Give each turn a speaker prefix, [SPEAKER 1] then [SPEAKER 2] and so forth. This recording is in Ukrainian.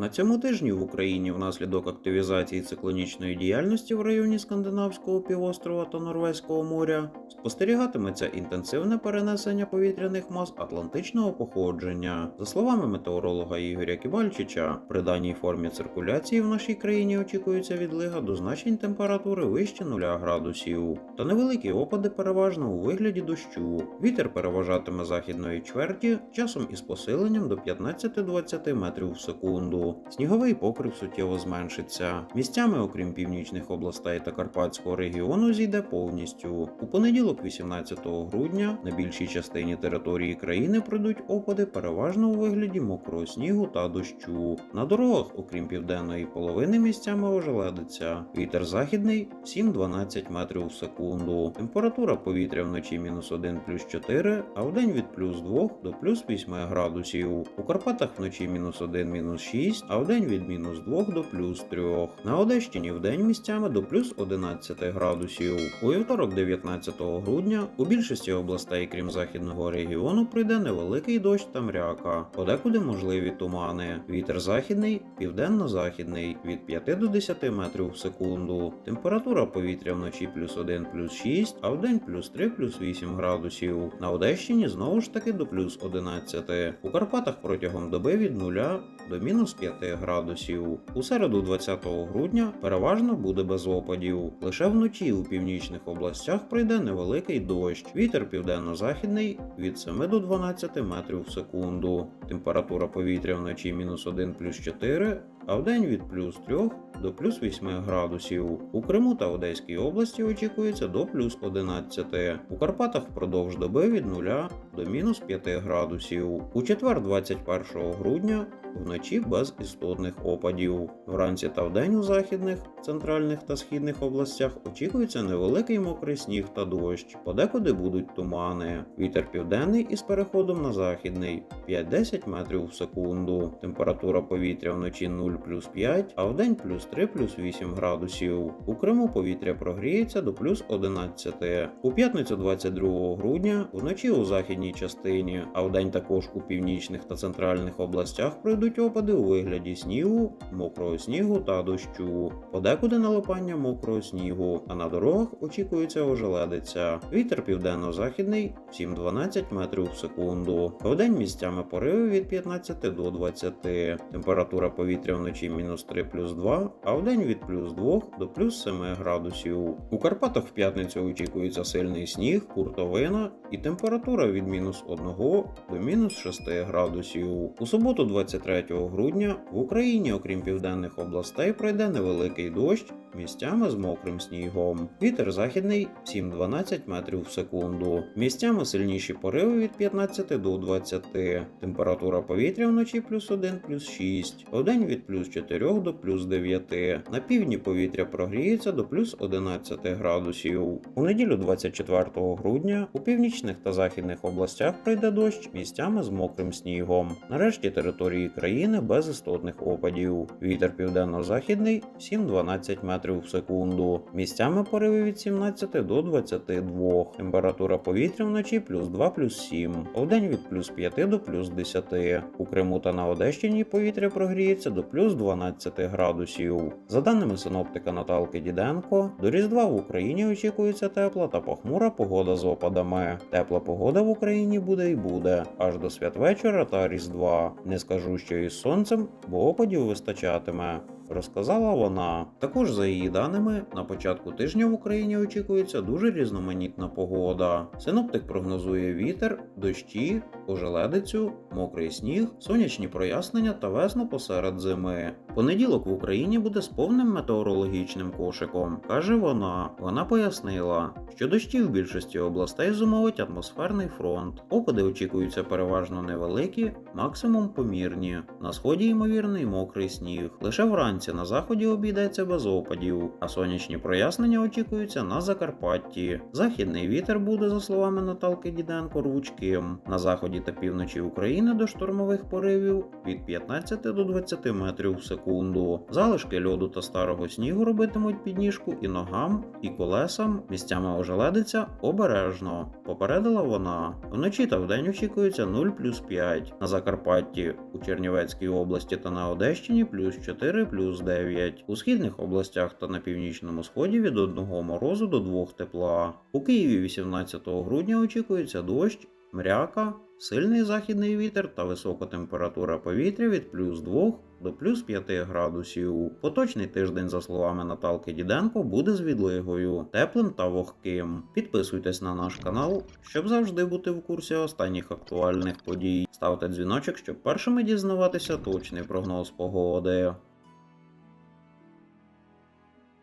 [SPEAKER 1] На цьому тижні в Україні внаслідок активізації циклонічної діяльності в районі Скандинавського півострова та Норвезького моря спостерігатиметься інтенсивне перенесення повітряних мас атлантичного походження. За словами метеоролога Ігоря Кібальчича, при даній формі циркуляції в нашій країні очікується відлига до значень температури вище 0 градусів, та невеликі опади переважно у вигляді дощу. Вітер переважатиме західної чверті часом із посиленням до 15-20 метрів в секунду. Сніговий покрив суттєво зменшиться. Місцями, окрім північних областей та Карпатського регіону, зійде повністю. У понеділок, 18 грудня, на більшій частині території країни пройдуть опади переважно у вигляді мокрого снігу та дощу. На дорогах, окрім південної половини, місцями ожеледиться. Вітер західний 7-12 метрів в секунду. Температура повітря вночі мінус 1 плюс 4, а вдень від плюс 2 до плюс 8 градусів. У Карпатах вночі мінус 1 мінус 6, а вдень від мінус 2 до плюс 3. На Одещині вдень місцями до плюс 11 градусів. У вівторок, 19 грудня, у більшості областей, крім західного регіону, пройде невеликий дощ та мряка. Подекуди можливі тумани. Вітер західний, південно-західний від 5 до 10 метрів в секунду. Температура повітря вночі плюс 1 плюс 6, а вдень плюс 3 плюс 8 градусів. На Одещині знову ж таки до плюс 11. У Карпатах протягом доби від 0 до мінус 5 градусів. У середу 20 грудня переважно буде без опадів. Лише вночі у північних областях пройде невеликий дощ. Вітер південно-західний від 7 до 12 метрів в секунду. Температура повітря вночі мінус 1 плюс 4, а вдень від плюс 3 до плюс 8 градусів. У Криму та Одеській області очікується до плюс 11. У Карпатах впродовж доби від 0 до мінус 5 градусів. У четвер 21 грудня вночі без істотних опадів. Вранці та вдень у західних, центральних та східних областях очікується невеликий мокрий сніг та дощ. Подекуди будуть тумани. Вітер південний із переходом на західний 5-10 метрів в секунду. Температура повітря вночі 0 плюс 5, а вдень плюс 3 плюс 8 градусів. У Криму повітря прогріється до плюс 11. У п'ятницю 22 грудня вночі у західній частині, а вдень також у північних та центральних областях пройдуть опади у вигляді снігу, мокрого снігу та дощу. Подекуди налипання мокрого снігу, а на дорогах очікується ожеледиця. Вітер південно-західний 7-12 метрів в секунду. Вдень місцями пориви від 15 до 20. Температура повітря вночі мінус 3 плюс 2, а вдень від плюс 2 до плюс 7 градусів. У Карпатах в п'ятницю очікується сильний сніг, куртовина і температура від мінус 1 до мінус 6 градусів. У суботу, 23 грудня, в Україні, окрім південних областей, пройде невеликий дощ місцями з мокрим снігом. Вітер західний 7-12 метрів в секунду. Місцями сильніші пориви від 15 до 20. Температура повітря вночі плюс 1 плюс 6. Вдень від плюс 4 до плюс 9. На півдні повітря прогріється до плюс 11 градусів. У неділю 24 грудня у північних та західних областях пройде дощ місцями з мокрим снігом. Нарешті території країни без істотних опадів. Вітер південно-західний 7-12 метрів в секунду. Місцями пориви від 17 до 22. Температура повітря вночі плюс 2 плюс 7. Вдень від плюс 5 до плюс 10. У Криму та на Одещині повітря прогріється до плюс 12 градусів. За даними синоптика Наталки Діденко, до Різдва в Україні очікується тепла та похмура погода з опадами. Тепла погода в Україні буде і буде аж до святвечора та Різдва. Не скажу, що із сонцем, бо опадів вистачатиме. Розказала вона. Також за її даними, на початку тижня в Україні очікується дуже різноманітна погода. Синоптик прогнозує вітер, дощі, ожеледицю, мокрий сніг, сонячні прояснення та весну посеред зими. Понеділок в Україні буде з повним метеорологічним кошиком, каже вона. Вона пояснила, що дощі в більшості областей зумовить атмосферний фронт. Опади очікуються переважно невеликі, максимум помірні. На сході ймовірний мокрий сніг. Лише вранці на заході обійдеться без опадів, а сонячні прояснення очікуються на Закарпатті. Західний вітер буде, за словами Наталки Діденко, рвучким. На заході та півночі України до штормових поривів від 15 до 20 метрів в секунду. Залишки льоду та старого снігу робитимуть підніжку і ногам, і колесам. Місцями ожеледиться обережно. Попередила вона. Вночі та вдень очікується 0 плюс 5. На Закарпатті, у Чернівецькій області та на Одещині плюс 4 плюс 9. У східних областях та на північному сході від 1 морозу до 2 тепла. У Києві 18 грудня очікується дощ, мряка, сильний західний вітер та висока температура повітря від плюс 2 до плюс 5 градусів. Поточний тиждень, за словами Наталки Діденко, буде з відлигою, теплим та вогким. Підписуйтесь на наш канал, щоб завжди бути в курсі останніх актуальних подій. Ставте дзвіночок, щоб першими дізнаватися точний прогноз погоди.